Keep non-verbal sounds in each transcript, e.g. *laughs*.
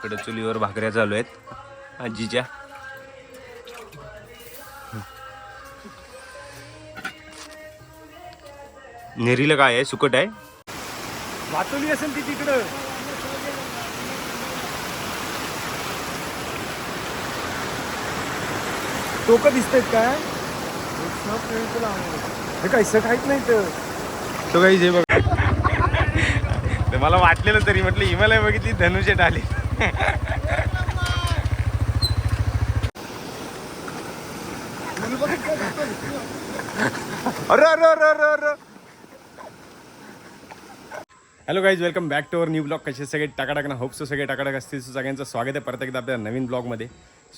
इकडे चुलीवर भाकऱ्या चालू आहेत. आजीच्या. नेरीला काय आहे? सुकट आहे? वाचवली असेल ती तिकडं. टोकं दिसतायत काय? हे काय काहीच नाही तर तो काही जे बघ. मला वाटलेलं तरी म्हटलं हिमालय बघितली धनुष्य आली अरे अरे अरे अरे अरे. Hello guys welcome back to our new blog कसे सगळे टाकाटाक ना होपसो सगळे टाकाटाक असतील सो सगळ्यांचं स्वागत आहे परत एकदा आपल्या नवीन ब्लॉगमध्ये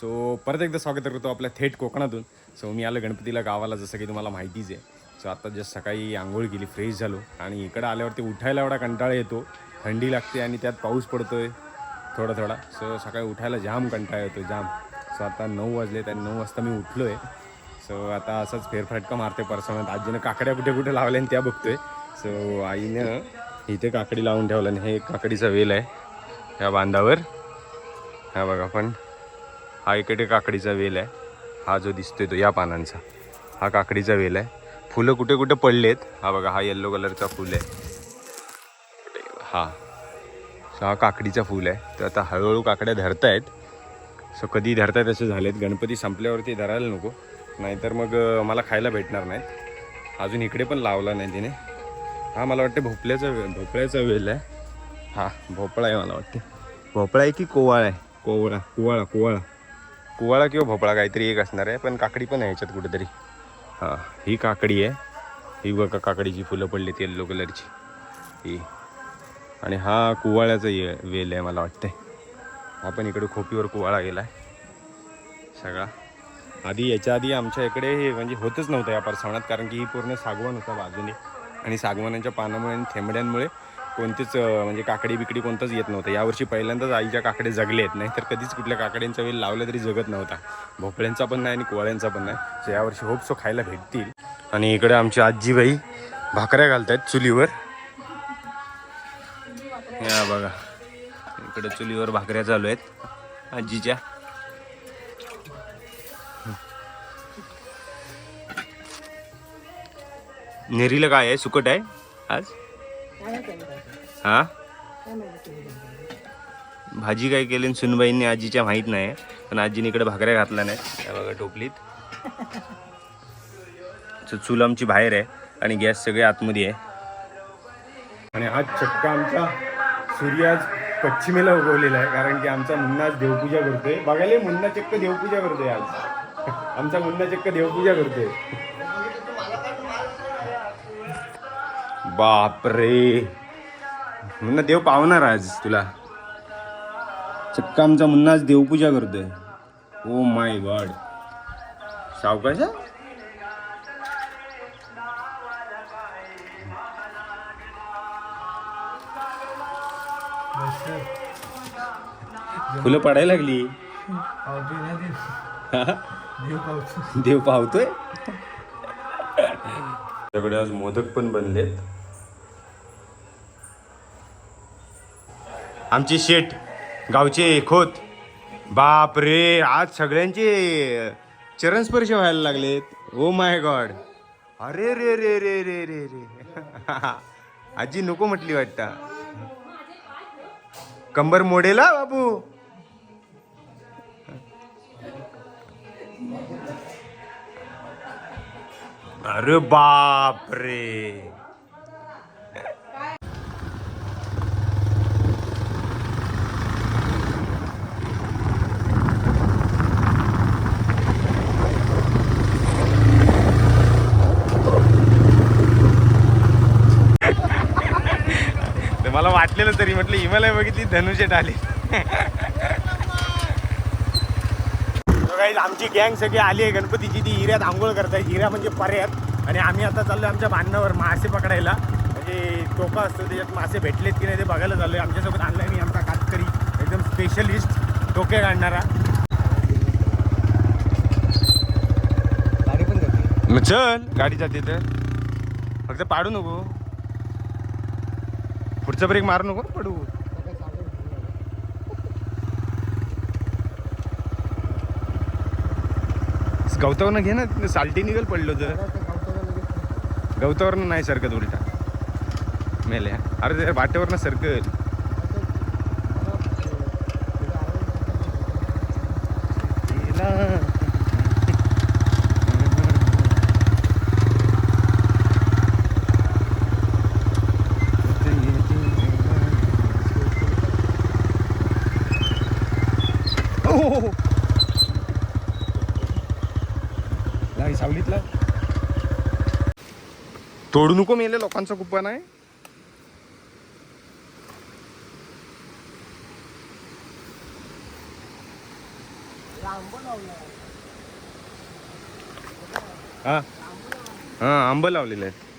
सो परत एकदा स्वागत करतो आपल्या थेट कोकणातून. सो मी आलो गणपतीला गावाला जसं की तुम्हाला माहितीच आहे. सो आता जस्ट सकाळी आंघोळ केली फ्रेश झालो. आणि इकडं आल्यावरती उठायला एवढा कंटाळा येतो. थंडी लागते आणि त्यात पाऊस पडतोय. थोडा थोडा. सो सकाळी उठायला जाम कंटाळा येतो जाम. सो आता नऊ वाजले आणि नऊ वाजता मी उठलो आहे सो आता असंच फेरफटका मारते परसवण्यात आजीनं काकड्या कुठे कुठे लावल्या आणि त्या बघतोय. सो आईनं इथे काकडी लावून ठेवलं आणि हे एक काकडीचा वेल आहे ह्या बांधावर. हा बघा पण हा इकडे काकडीचा वेल आहे. हा जो दिसतोय तो या पानांचा. हा काकडीचा वेल आहे. फुलं कुठे कुठे पडलेत? हा बघा हा येल्लो कलरचा फुल आहे. हा. हा काकडीचा फुल आहे. तर आता हळूहळू काकड्या धरतायत. सो कधी धरतायत असे झालेत. गणपती संपल्यावरती धरायला नको. नाहीतर मग मला खायला भेटणार नाहीत. अजून इकडे पण लावला नाही तिने. हा मला वाटते भोपळ्याचा भोपळ्याचा वेल आहे. हा भोपळा आहे मला वाटते. भोपळा आहे की कोवाळा आहे? कोवळा कुवाळा कुवाळा. कुवाळा किंवा भोपळा काहीतरी एक असणार आहे. पण काकडी पण आहे ह्याच्यात कुठेतरी. हां ही काकडी आहे. ही बघा काकडीची फुलं पडलीत येल्लो कलरची ही. आणि हा कुवाळ्याचा ये वेल आहे मला वाटते हा पण इकडे खोपीवर कुवाळा गेला आहे सगळा. आधी याच्या आधी आमच्या इकडे हे म्हणजे होतच नव्हतं या परसवणात कारण की ही पूर्ण सागवण होता बाजूने. आणि सागवानाच्या पानामुळे आणि थेंबड्यांमुळे कोणतीच म्हणजे काकडी बिकडी कोणतंच येत नव्हतं. यावर्षी पहिल्यांदाच आईच्या काकडे जगले आहेत. नाही तर कधीच कुठल्या काकड्यांचा वेल लावला तरी जगत नव्हता. भोपळ्यांचा पण नाही आणि कुवाळ्यांचा पण नाही. सो यावर्षी होप सो खायला भेटतील. आणि इकडे आमची आजीबाई भाकऱ्या घालत आहेत चुलीवर. हा बघा. इकडे चुलीवर भाकऱ्या चालू आहेत. आजीच्या. नेरीला काय आहे? सुकट आहे आज? हा? भाजी काय केली आणि सुनबाईंनी आजीच्या माहीत नाही. पण आजीने इकडे भाकऱ्या घातल्या नाही त्या बघा टोपलीत. चूल आमची बाहेर आहे आणि गॅस सगळे आतमध्ये आहे. आणि आज चक्का आमचा सूर्य आज पश्चिमेला उगवलेला आहे कारण की आमचा मुन्ना आज देवपूजा करतोय. बघायला मुन्ना चक्क देवपूजा करतोय आज. *laughs* आमचा मुन्ना चक्क देवपूजा करतोय. बापरे. मुन्ना देव पावणार आज तुला. चक्क आमचा मुन्ना आज देवपूजा करतोय. Oh ओ माय गॉड सावकाशा फुलं पडायला लागली. देव पावतोय? त्याकडे आज मोदक पण बनलेत. आमची शेट गावचे खोत. बाप रे आज सगळ्यांचे चरणस्पर्श व्हायला लागलेत. ओ माय गॉड अरे रे रे रे रे रे रे. *laughs* आजी नको म्हटली वाटतं. कंबर मोडेला बाबू? अरे बाप रे ते मला वाटलेलं तरी म्हटलं हिमालय बघितली धनुष्य आली आमची गँग सगळी आली आहे. गणपतीची ती हिऱ्यात आंघोळ करताय हिऱ्या म्हणजे पर्यात. आणि आम्ही आता चाललोय आमच्या बांधण्यावर मासे पकडायला. म्हणजे टोका असतो त्याच्यात मासे भेटलेत की नाही ते बघायला चाललोय. आमच्यासोबत आणलाय मी आमचा कातकरी एकदम स्पेशलिस्ट टोके काढणारा. गाडी पण जाते. मग चल गाडी जाते तर फक्त पाडू नको. पुढचं ब्रेक मारू नको? पडू. गवतावरनं घे ना सालटी निघल पडलो तर. गवतावरनं नाही सरकत उलटा. मेल्या. अरे वाटेवरनं सरकल. तोडू नको मेले लोकांचा कुपन आहे. हा. हा आंब लावलेलं आहे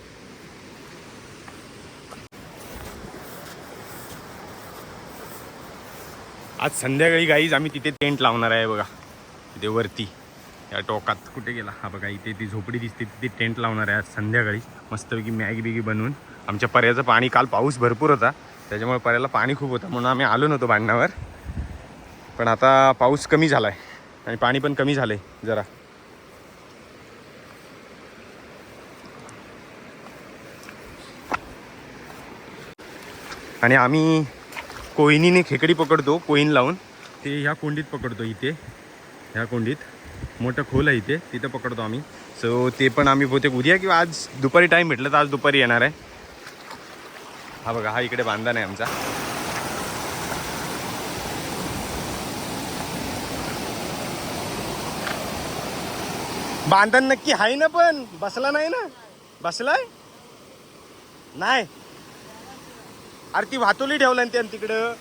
आज संध्याकाळी गाईज आम्ही तिथे टेंट लावणार आहे बघा. तिथे वरती. या टोकात कुठे गेला? हा बघा इथे ती झोपडी दिसते तिथे टेंट लावणार आहे आज संध्याकाळी. मस्तपैकी मॅगी बिगी बनवून. आमच्या पर्याचं पाणी काल पाऊस भरपूर होता. त्याच्यामुळे पर्याला पाणी खूप होतं. म्हणून आम्ही आलो नव्हतो भांडणावर. पण आता पाऊस कमी झाला आहे आणि पाणी पण कमी झालं आहे जरा. आणि आम्ही कोयनीने खेकडी पकडतो कोईन लावून. ते ह्या कोंडीत पकडतो इथे. ह्या कोंडीत. मोठं खोल आहे इथे. तिथं पकडतो आम्ही. सो ते पण आम्ही बहुतेक उद्या किंवा आज दुपारी टाईम भेटलं तर आज दुपारी येणार आहे. हा बघा हा इकडे बांधण आहे आमचा. बांधण नक्की आहे ना पण? बसला नाही ना? बसलाय? नाही. अरे ती ठेवलं ठेवला त्यानं तिकडं.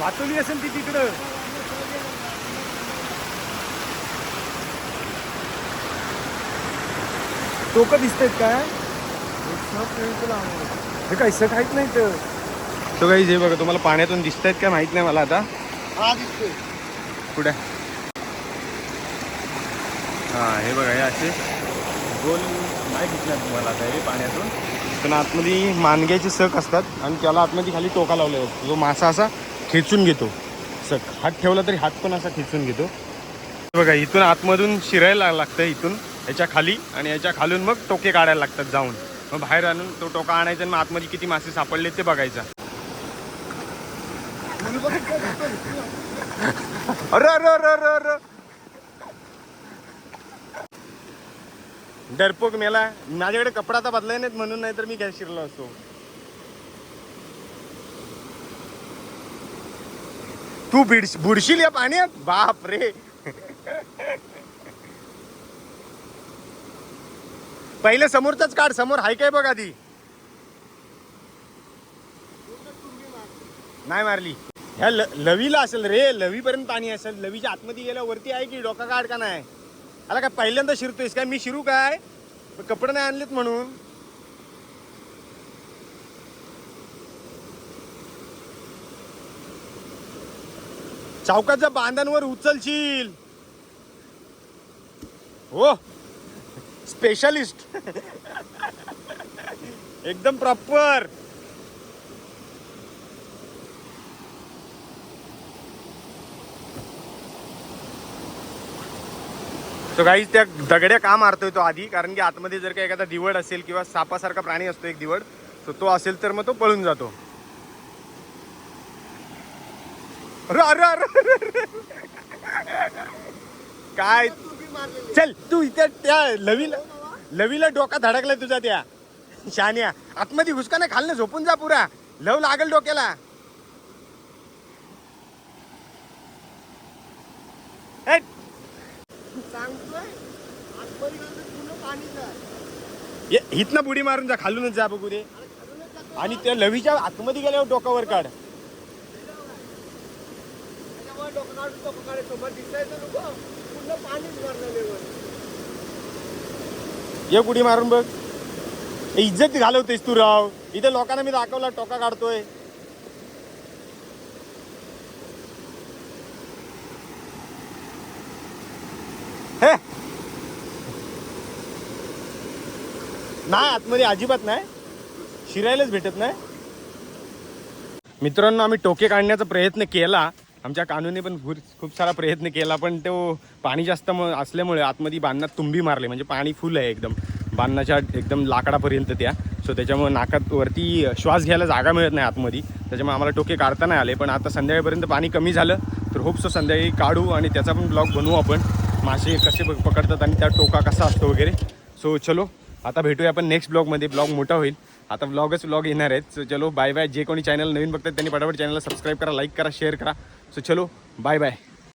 वाचवली असेल ती तिकडं. टोक दिसतायत काय? हे काय सग आहेत नाही तर तो काही जे बघा तुम्हाला पाण्यातून दिसत आहेत का माहीत नाही मला आता? हा दिसतोय. कुठे? हा हे बघा हे असे गोल नाही दिसणार तुम्हाला आता हे पाण्यातून. पण आतमध्ये मानग्याचे सक असतात आणि त्याला आतमध्ये खाली टोका असतो. जो मासा असा खेचून घेतो. असं हात ठेवला तरी हात पण असा खेचून घेतो. बघा इथून आतमधून शिरायला लागतं इथून. याच्या खाली आणि याच्या खालून मग टोके काढायला लागतात जाऊन. मग बाहेर आणून तो टोका आणायचा आणि मग आतमध्ये किती मासे सापडले ते बघायचा. अरे अरे अरे अरे डरपोक मेला. माझ्याकडे कपडा तर बदलाय नाहीत म्हणून नाही तर मी काय शिरलो असतो. तू बिडश बुडशील या पाण्यात? बाप रे पहिले समोरचाच काढ समोर हाय काय बघ आधी. नाही मारली. ह्या ल लवीला असेल रे लवीपर्यंत पाणी असेल. लवीच्या आतमध्ये गेल्या वरती आहे की डोका काढ का नाही? आला काय पहिल्यांदा शिरतोयस काय? मी शिरू काय? कपडे नाही आणलेत म्हणून. चौकाच्या बांधांवर उचलशील. हो. स्पेशलिस्ट एकदम प्रॉपर तो काही त्या दगड्या का मारतोय तो आधी? कारण की आतमध्ये जर का एखादा दिवड असेल किंवा सापासारखा प्राणी असतो एक दिवड तर तो असेल तर मग तो पळून जातो अरे अरे अरे, अरे काय? चल तू इथे त्या लवीला लवीला डोका धडकलाय तुझा त्या. शान्या आतमध्ये घुसका नाही खालनं झोपून जा पुरा. लव लागल डोक्याला. इथनं बुडी मारून जा खालूनच जा बघू दे. आणि त्या लवीच्या आतमध्ये गेल्यावर डोकावर काढ. ये बुडी मारून बघ. इज्जत घालवतेस तू राव. इथे लोकांना मी दाखवला टोका काढतोय. हे. नाही आतमध्ये अजिबात नाही. शिरायलाच भेटत नाही. मित्रांनो आम्ही टोके काढण्याचा प्रयत्न केला. आमच्या कानूने पण भूर खूप सारा प्रयत्न केला पण तो पाणी जास्त म असल्यामुळे आतमध्ये बांधण्यात तुंबी मारले. म्हणजे पाणी फुल आहे एकदम. बांधण्याच्या एकदम लाकडापर्यंत त्या. सो त्याच्यामुळे नाकात वरती श्वास घ्यायला जागा मिळत नाही आतमध्ये. त्याच्यामुळे आम्हाला टोके काढता नाही आले. पण आता संध्याकाळपर्यंत पाणी कमी झालं तर होपसो संध्याकाळी काढू आणि त्याचा पण ब्लॉग बनवू आपण. मासे कसे प- पकडतात आणि त्या टोका कसा असतो वगैरे. सो चलो आता भेटूया आपण नेक्स्ट ब्लॉगमध्ये ब्लॉग मोठा होईल. आता व्लॉगच व्लॉग येणार आहेत. सो चलो बाय बाय जे कोणी चॅनल नवीन बघतात त्यांनी पटापट चॅनलला सबस्क्राईब करा लाईक करा शेअर करा. सो चलो बाय बाय